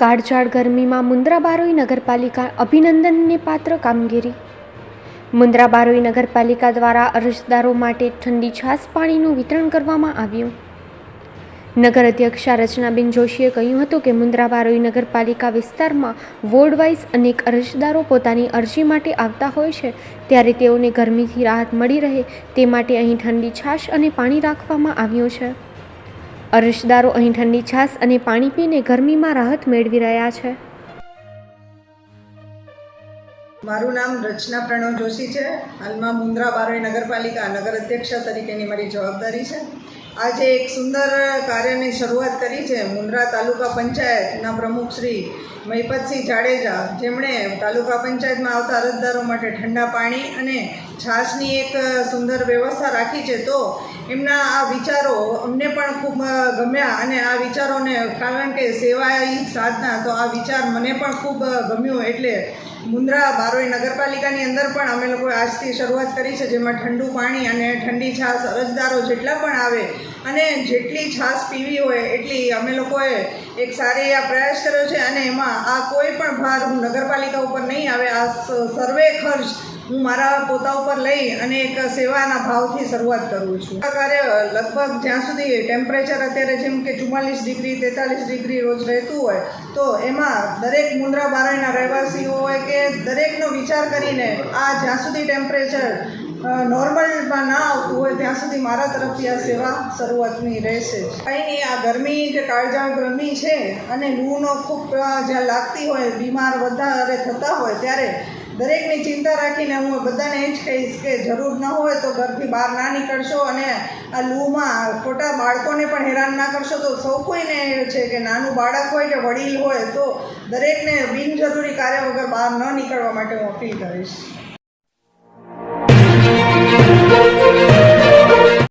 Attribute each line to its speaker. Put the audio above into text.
Speaker 1: કાળઝાળ ગરમીમાં મુન્દ્રા બારોઈ નગરપાલિકા અભિનંદનને પાત્ર કામગીરી. મુન્દ્રા બારોઈ નગરપાલિકા દ્વારા અરજદારો માટે ઠંડી છાશ પાણીનું વિતરણ કરવામાં આવ્યું. નગર અધ્યક્ષા રચનાબેન જોશીએ કહ્યું હતું કે મુન્દ્રા બારોઈ નગરપાલિકા વિસ્તારમાં વોર્ડ વાઇઝ અનેક અરજદારો પોતાની અરજી માટે આવતા હોય છે. ત્યારે તેઓને ગરમીથી રાહત મળી રહે તે માટે અહીં ઠંડી છાશ અને પાણી રાખવામાં આવ્યું છે. અરજદારો અહીં ઠંડી છાશ અને પાણી પીને ગરમીમાં રાહત મેળવી રહ્યા છે.
Speaker 2: મારું નામ રચના પ્રણવ જોશી છે. હાલમાં મુન્દ્રા બારોઈ નગરપાલિકા નગર અધ્યક્ષા તરીકેની મારી જવાબદારી છે. આજે એક સુંદર કાર્યની શરૂઆત કરી છે મુન્દ્રા તાલુકા પંચાયતના પ્રમુખ શ્રી મહિપતસિંહ જાડેજા. જેમણે તાલુકા પંચાયતમાં આવતા અરજદારો માટે ઠંડા પાણી અને છાશની એક સુંદર વ્યવસ્થા રાખી છે. તો એમના આ વિચારો અમને પણ ખૂબ ગમ્યા અને આ વિચારોને કારણ કે સેવા સાધના, તો આ વિચાર મને પણ ખૂબ ગમ્યો. એટલે મુન્દ્રા બારોઈ નગરપાલિકાની અંદર પણ અમે લોકોએ આજથી શરૂઆત કરી છે, જેમાં ઠંડુ પાણી અને ઠંડી છાશ અરજદારો જેટલા પણ આવે અને જેટલી છાશ પીવી હોય એટલી અમે લોકોએ એક સારી આ પ્રયાસ કર્યો છે અને એમાં આ કોઈ પણ ભાર હું નગરપાલિકા ઉપર નહીં આવે, આ સર્વે ખર્ચ હું મારા પોતા ઉપર લઈ અને એક સેવાના ભાવથી શરૂઆત કરું છું. આ કાર્ય લગભગ જ્યાં સુધી ટેમ્પરેચર અત્યારે જેમ કે ચુમ્માલીસ ડિગ્રી, તેતાલીસ ડિગ્રી રોજ રહેતું હોય, તો એમાં દરેક મુન્દ્રા બારણના રહેવાસીઓ હોય કે દરેકનો વિચાર કરીને આ જ્યાં સુધી ટેમ્પરેચર નોર્મલમાં ના આવતું હોય ત્યાં સુધી મારા તરફથી આ સેવા શરૂઆતની રહેશે કંઈ નહીં, આ ગરમી જે કાળજાળ ગરમી છે અને લૂનો ખૂબ જ્યાં લાગતી હોય, બીમાર વધારે થતા હોય, ત્યારે દરેકની ચિંતા રાખીને હું બધાને એ જ કહીશ કે જરૂર ન હોય તો ઘરથી બહાર ના નીકળશો અને આ લૂમાં ખોટા બાળકોને પણ હેરાન ના કરશો. તો સૌ કોઈને છે કે નાનું બાળક હોય કે વડીલ હોય તો દરેકને બિનજરૂરી કાર્ય વગર બહાર ન નીકળવા માટે હું અપીલ કરીશ.